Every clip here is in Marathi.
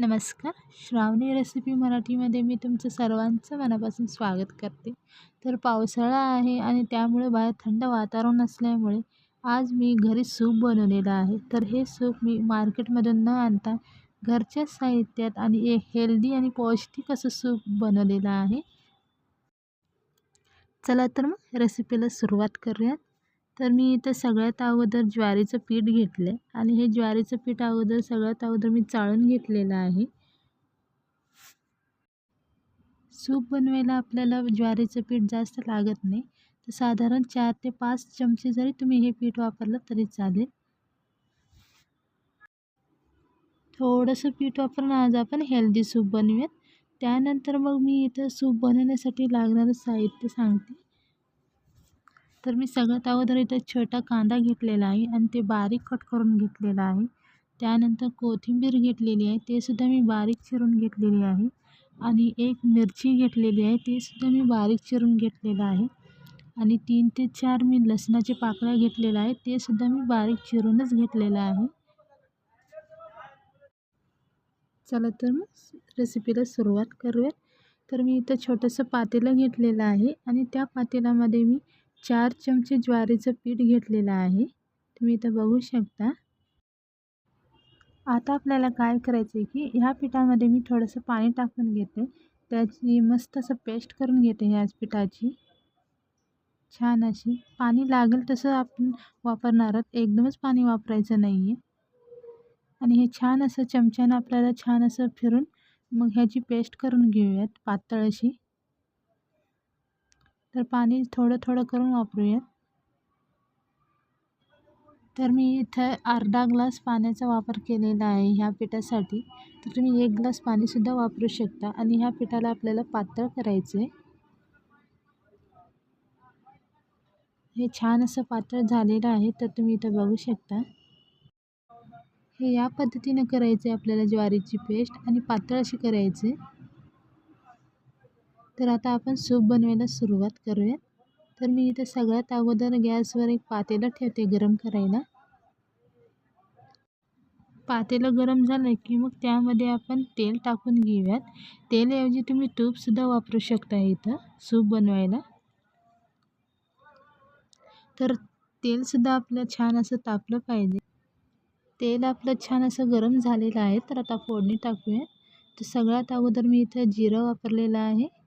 नमस्कार. श्रावणी रेसिपी मराठीमध्ये मी तुमचं सर्वांचं मनापासून स्वागत करते. तर पावसाळा आहे आणि त्यामुळे बाहेर थंड वातावरण असल्यामुळे आज मी घरी सूप बनवलेलं आहे. तर हे सूप मी मार्केटमधून न आणता घरच्या साहित्यात आणि एक हेल्दी आणि पौष्टिक असं सूप बनवलेलं आहे. चला तर मग रेसिपीला सुरुवात करूयात. तर मी इथं सगळ्यात अगोदर ज्वारीचं पीठ घेतलं आहे आणि हे ज्वारीचं पीठ अगोदर सगळ्यात अगोदर मी चाळून घेतलेलं आहे. सूप बनवायला आपल्याला ज्वारीचं पीठ जास्त लागत नाही. तर साधारण चार ते पाच चमचे जरी तुम्ही हे पीठ वापरलं तरी चालेल. थोडंसं पीठ वापरून आज आपण हेल्दी सूप बनवूयात. त्यानंतर मग मी इथं सूप बनवण्यासाठी लागणारं साहित्य सांगते. तर मी सगळ्यात अगोदर इथं छोटा कांदा घेतलेला आहे आणि ते बारीक कट करून घेतलेला आहे. त्यानंतर कोथिंबीर घेतलेली आहे ते सुद्धा मी बारीक चिरून घेतलेली आहे. आणि एक मिरची घेतलेली आहे ते सुद्धा मी बारीक चिरून घेतलेलं आहे. आणि तीन ते चार मी लसणाचे पाकळ्या घेतलेल्या आहे ते सुद्धा मी बारीक चिरूनच घेतलेलं आहे. चला तर मग रेसिपीला सुरुवात करूयात तर मी इथं छोटंसं पातेलं घेतलेलं आहे आणि त्या पातेल्यामध्ये मी चार चमचे ज्वारीचं पीठ घेतलेलं आहे. तुम्ही इथं बघू शकता. आता आपल्याला काय करायचं आहे की ह्या पिठामध्ये मी थोडंसं पाणी टाकून घेते. त्याची मस्त असं पेस्ट करून घेते ह्याच पिठाची. छान अशी. पाणी लागेल तसं आपण वापरणार आहोत. एकदमच पाणी वापरायचं नाही आहे आणि हे छान असं चमच्यानं आपल्याला छान असं फिरून मग ह्याची पेस्ट करून घेऊयात पातळ अशी. तर पाणी थोडं थोडं करून वापरूयात. तर मी इथं अर्धा ग्लास पाण्याचा वापर केलेला आहे ह्या पिठासाठी. तर तुम्ही एक ग्लास पाणीसुद्धा वापरू शकता आणि ह्या पिठाला आपल्याला पातळ करायचं आहे. हे छान असं पातळ झालेलं आहे तर तुम्ही इथं बघू शकता. हे या पद्धतीनं करायचं आहे आपल्याला ज्वारीची पेस्ट आणि पातळ अशी करायची तर आता आपण सूप बनवायला सुरुवात करूया. तर मी इथं सगळ्यात अगोदर गॅसवर एक पातेलं ठेवते गरम करायला. पातेलं गरम झालं की मग त्यामध्ये आपण तेल टाकून घेऊयात. तेलऐवजी तुम्ही तूपसुद्धा वापरू शकता इथं सूप बनवायला. तर तेलसुद्धा आपलं छान असं तापलं पाहिजे. तेल आपलं छान असं गरम झालेलं आहे तर आता फोडणी टाकूया. तर सगळ्यात अगोदर मी इथं जिरं वापरलेलं आहे.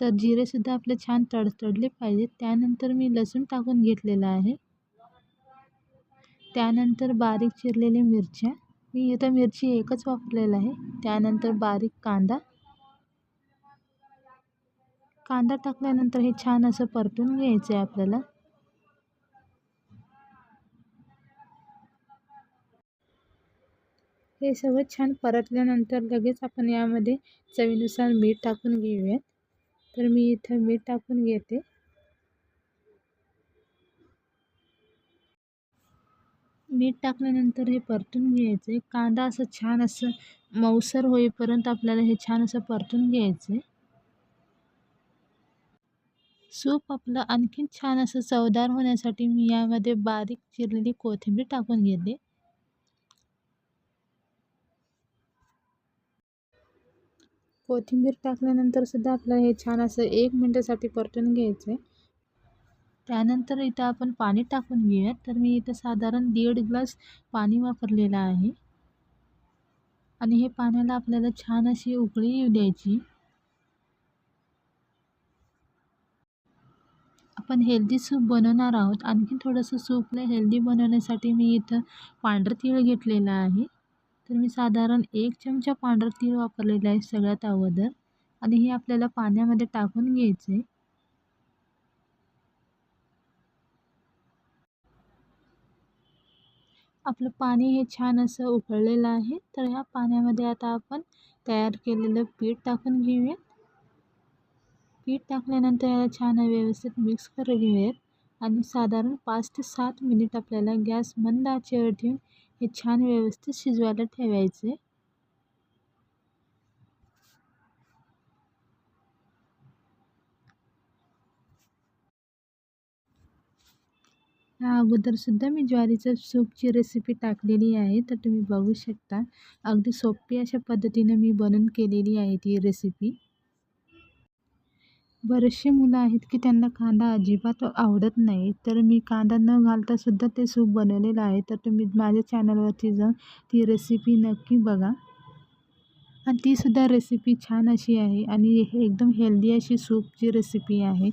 तर जिरेसुद्धा आपले छान तडतडले पाहिजेत त्यानंतर मी लसूण टाकून घेतलेलं आहे. त्यानंतर बारीक चिरलेल्या मिरच्या. मी इथं मिरची एकच वापरलेलं आहे. त्यानंतर बारीक कांदा. कांदा टाकल्यानंतर हे छान असं परतून घ्यायचं आहे आपल्याला. हे सगळं छान परतल्यानंतर लगेच आपण यामध्ये चवीनुसार मीठ टाकून घेऊयात. तर मी इथं मीठ टाकून घेते. मीठ टाकल्यानंतर हे परतून घ्यायचं. आहे कांदा असं छान असं मऊसर होईपर्यंत आपल्याला हे छान असं परतून घ्यायचं. आहे सूप आपलं आणखीन छान असं चवदार होण्यासाठी मी यामध्ये बारीक चिरलेली कोथिंबीर टाकून घेते. कोथिंबीर टाकल्यानंतर सुद्धा आपल्याला हे छान असं एक मिनटासाठी परतून घ्यायचं आहे त्यानंतर इथं आपण पाणी टाकून घेऊयात. तर मी इथं साधारण दीड ग्लास पाणी वापरलेलं आहे. आणि हे पाण्याला आपल्याला छान अशी उकळी येऊ द्यायची. आपण हेल्दी सूप बनवणार आहोत. आणखी थोडंसं सूपला हेल्दी बनवण्यासाठी मी इथं पांढरं तीळ घेतलेलं आहे. तर मी साधारण एक चमचा पांढरं तीळ वापरलेलं आहे सगळ्यात अगोदर. आणि हे आपल्याला पाण्यामध्ये टाकून घ्यायचं आहे आपलं पाणी हे छान असं उकळलेलं आहे. तर ह्या पाण्यामध्ये आता आपण तयार केलेलं पीठ टाकून घेऊयात. पीठ टाकल्यानंतर याला छान व्यवस्थित मिक्स करून घेऊयात. आणि साधारण पाच ते सात मिनिट आपल्याला गॅस मंद आचेवर ठेवून हे छान व्यवस्थित शिजवायला ठेवायचे. या अगोदरसुद्धा मी ज्वारीचं सूपची रेसिपी टाकलेली आहे तर तुम्ही बघू शकता. अगदी सोपी अशा पद्धतीनं मी बनवून केलेली आहे ती रेसिपी बरेचसे मुलं आहेत की त्यांना कांदा अजिबात आवडत नाही. तर मी कांदा न घालतासुद्धा ते सूप बनवलेलं आहे. तर तुम्ही माझ्या चॅनलवरती जाऊन ती रेसिपी नक्की बघा. आणि तीसुद्धा रेसिपी छान अशी आहे आणि हे एकदम हेल्दी अशी सूपची रेसिपी आहे.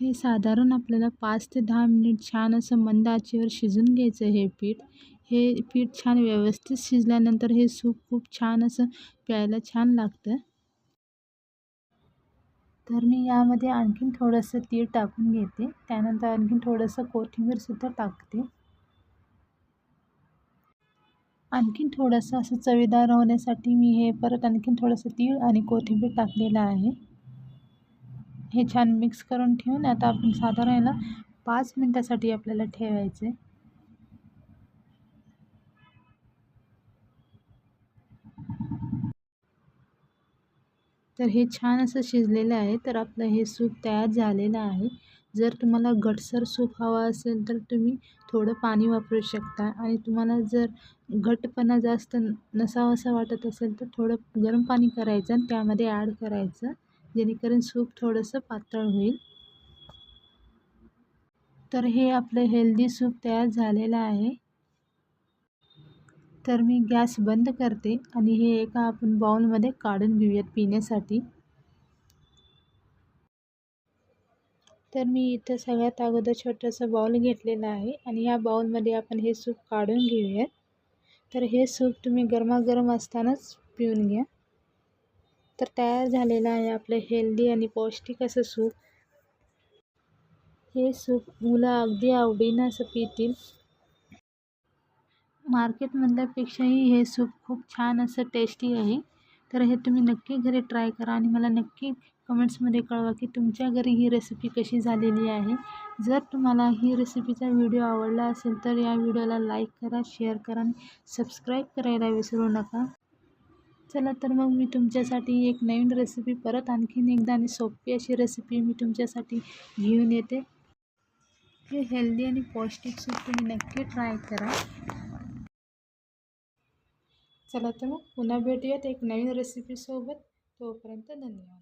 हे साधारण आपल्याला पाच ते दहा मिनिट छान असं मंद आचेवर शिजून घ्यायचं हे पीठ. हे पीठ छान व्यवस्थित शिजल्यानंतर हे सूप खूप छान असं प्यायला छान लागतं. तर मी यामध्ये आणखीन थोडंसं तीळ टाकून घेते. त्यानंतर आणखीन थोडंसं कोथिंबीरसुद्धा टाकते. आणखीन थोडंसं असं चवीदार होण्यासाठी मी हे परत आणखीन थोडंसं तीळ आणि कोथिंबीर टाकलेलं आहे. हे छान मिक्स करून ठेवून आता आपण साधारण याला पाच मिनटासाठी आपल्याला ठेवायचं तर हे छान असं शिजलेलं आहे. तर आपलं हे सूप तयार झालेलं आहे. जर तुम्हाला घटसर सूप हवा असेल तर तुम्ही थोडं पाणी वापरू शकता. आणि तुम्हाला जर घटपणा जास्त नसावा असा वाटत असेल तर थोडं गरम पाणी करायचं आणि त्यामध्ये ॲड करायचं जेणेकरून सूप थोडंसं पातळ होईल. तर हे आपलं हेल्दी सूप तयार झालेलं आहे. तर मी गॅस बंद करते आणि हे एका आपण बाउलमध्ये काढून घेऊयात पिण्यासाठी. तर मी इथं सगळ्यात अगोदर छोटंसं बाउल घेतलेलं आहे आणि या बाउलमध्ये आपण हे सूप काढून घेऊयात. तर हे सूप तुम्ही गरमागरम असतानाच पिऊन घ्या. तर तयार झालेलं आहे आपलं हेल्दी आणि पौष्टिक असं सूप. हे सूप मुलं अगदी आवडीनं असं पितील. मार्केटमधल्यापेक्षाही हे सूप खूप छान असं टेस्टी आहे. तर हे तुम्ही नक्की घरी ट्राय करा आणि मला नक्की कमेंट्समध्ये कळवा की तुमच्या घरी ही रेसिपी कशी झालेली आहे. जर तुम्हाला ही रेसिपीचा व्हिडिओ आवडला असेल तर या व्हिडिओला लाईक करा शेअर करा आणि सबस्क्राईब करायला विसरू नका. चला तर मग मी तुमच्यासाठी एक नवीन रेसिपी परत आणखीन एकदा आणि सोपी अशी रेसिपी मी तुमच्यासाठी घेऊन येते. हे हेल्दी आणि पौष्टिक सूप तुम्ही नक्की ट्राय करा. चला तर मग पुन्हा भेटूयात एक नवीन रेसिपीसोबत तोपर्यंत धन्यवाद.